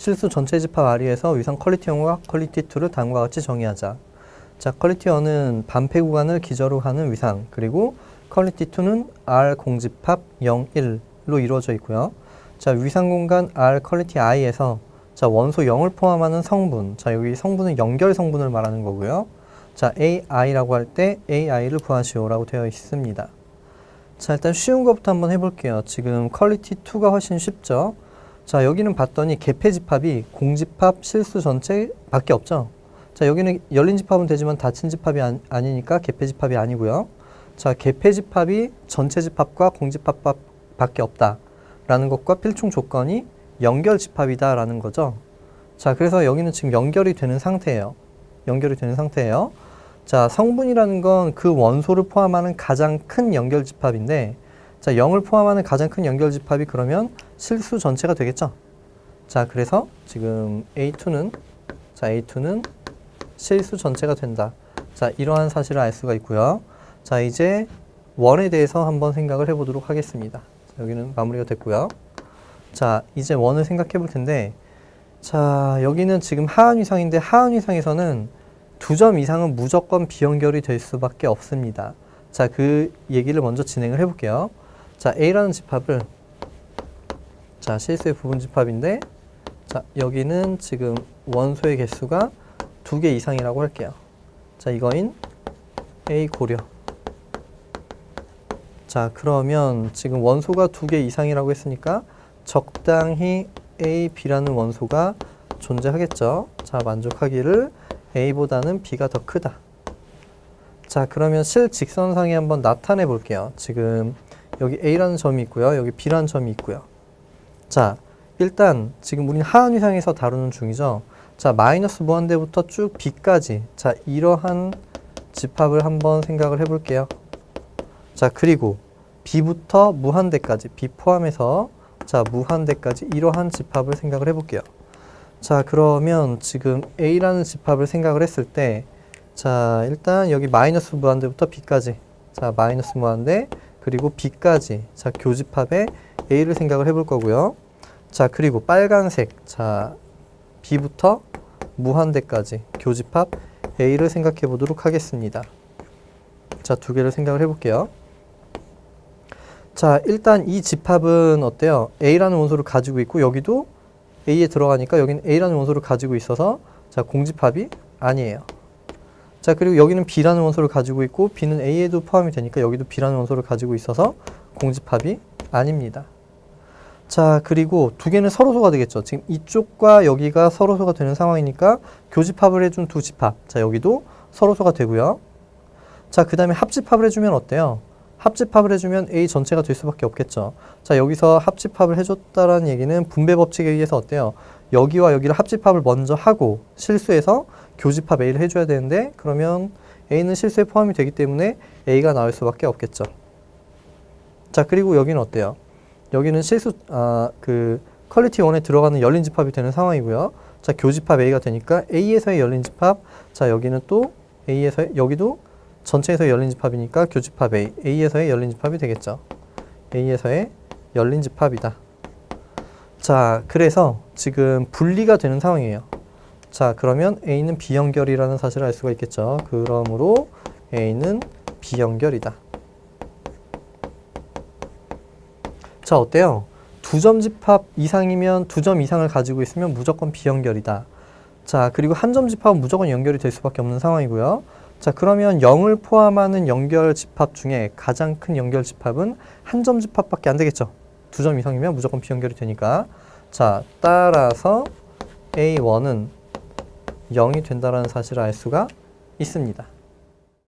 실수 전체 집합 R에서 위상 퀄리티 1과 퀄리티 2를 다음과 같이 정의하자. 자, 퀄리티 1은 반폐 구간을 기저로 하는 위상, 그리고 퀄리티 2는 R 공집합 0, 1로 이루어져 있고요. 자, 위상 공간 R 퀄리티 I에서 자, 원소 0을 포함하는 성분. 자, 여기 성분은 연결 성분을 말하는 거고요. 자, AI라고 할 때 AI를 구하시오라고 되어 있습니다. 자, 일단 쉬운 것부터 한번 해볼게요. 지금 퀄리티 2가 훨씬 쉽죠. 자, 여기는 봤더니 개폐 집합이 공집합 실수 전체 밖에 없죠. 자, 여기는 열린 집합은 되지만 닫힌 집합이 아니, 아니니까 개폐 집합이 아니고요. 자, 개폐 집합이 전체 집합과 공집합 밖에 없다라는 것과 필충 조건이 연결 집합이다라는 거죠. 자, 그래서 여기는 지금 연결이 되는 상태예요. 연결이 되는 상태예요. 자, 성분이라는 건 그 원소를 포함하는 가장 큰 연결 집합인데, 자, 0을 포함하는 가장 큰 연결 집합이 그러면 실수 전체가 되겠죠. 자, 그래서 지금 A2는, 자, A2는 실수 전체가 된다. 자, 이러한 사실을 알 수가 있고요. 자, 이제 원에 대해서 한번 생각을 해 보도록 하겠습니다. 자, 여기는 마무리가 됐고요. 자, 이제 원을 생각해 볼 텐데, 자, 여기는 지금 하한 위상인데 하한 위상에서는 두 점 이상은 무조건 비연결이 될 수밖에 없습니다. 자, 그 얘기를 먼저 진행을 해볼게요. 자, A라는 집합을 자, 실수의 부분 집합인데 자, 여기는 지금 원소의 개수가 두 개 이상이라고 할게요. 자, 이거인 A 고려. 자, 그러면 지금 원소가 두 개 이상이라고 했으니까 적당히 A, B라는 원소가 존재하겠죠. 자, 만족하기를 A보다는 B가 더 크다. 자, 그러면 실직선상에 한번 나타내 볼게요. 지금 여기 A라는 점이 있고요. 여기 B라는 점이 있고요. 자, 일단 지금 우리는 하한위상에서 다루는 중이죠. 자, 마이너스 무한대부터 쭉 B까지. 자, 이러한 집합을 한번 생각을 해볼게요. 자, 그리고 B부터 무한대까지. B 포함해서 자, 무한대까지 이러한 집합을 생각을 해볼게요. 자, 그러면 지금 A라는 집합을 생각을 했을 때, 자, 일단 여기 마이너스 무한대부터 B까지. 자, 마이너스 무한대, 그리고 B까지. 자, 교집합에 A를 생각을 해볼 거고요. 자, 그리고 빨간색. 자, B부터 무한대까지. 교집합 A를 생각해 보도록 하겠습니다. 자, 두 개를 생각을 해볼게요. 자, 일단 이 집합은 어때요? A라는 원소를 가지고 있고 여기도 A에 들어가니까 여기는 A라는 원소를 가지고 있어서 자, 공집합이 아니에요. 자, 그리고 여기는 B라는 원소를 가지고 있고 B는 A에도 포함이 되니까 여기도 B라는 원소를 가지고 있어서 공집합이 아닙니다. 자, 그리고 두 개는 서로소가 되겠죠. 지금 이쪽과 여기가 서로소가 되는 상황이니까 교집합을 해준 두 집합. 자, 여기도 서로소가 되고요. 자, 그 다음에 합집합을 해주면 어때요? 합집합을 해주면 A 전체가 될 수밖에 없겠죠. 자, 여기서 합집합을 해줬다라는 얘기는 분배 법칙에 의해서 어때요? 여기와 여기를 합집합을 먼저 하고 실수해서 교집합 A를 해줘야 되는데 그러면 A는 실수에 포함이 되기 때문에 A가 나올 수밖에 없겠죠. 자, 그리고 여기는 어때요? 여기는 실수, 아, 그, 퀄리티 1에 들어가는 열린 집합이 되는 상황이고요. 자, 교집합 A가 되니까 A에서의 열린 집합, 자, 여기는 또 A에서, 여기도 전체에서 열린 집합이니까 교집합 A, A에서의 열린 집합이 되겠죠. A에서의 열린 집합이다. 자, 그래서 지금 분리가 되는 상황이에요. 자, 그러면 A는 비연결이라는 사실을 알 수가 있겠죠. 그러므로 A는 비연결이다. 자, 어때요? 두 점 집합 이상이면 두 점 이상을 가지고 있으면 무조건 비연결이다. 자, 그리고 한 점 집합은 무조건 연결이 될 수밖에 없는 상황이고요. 자, 그러면 0을 포함하는 연결 집합 중에 가장 큰 연결 집합은 한 점 집합밖에 안 되겠죠. 두 점 이상이면 무조건 비연결이 되니까. 자, 따라서 A1은 0이 된다는 사실을 알 수가 있습니다.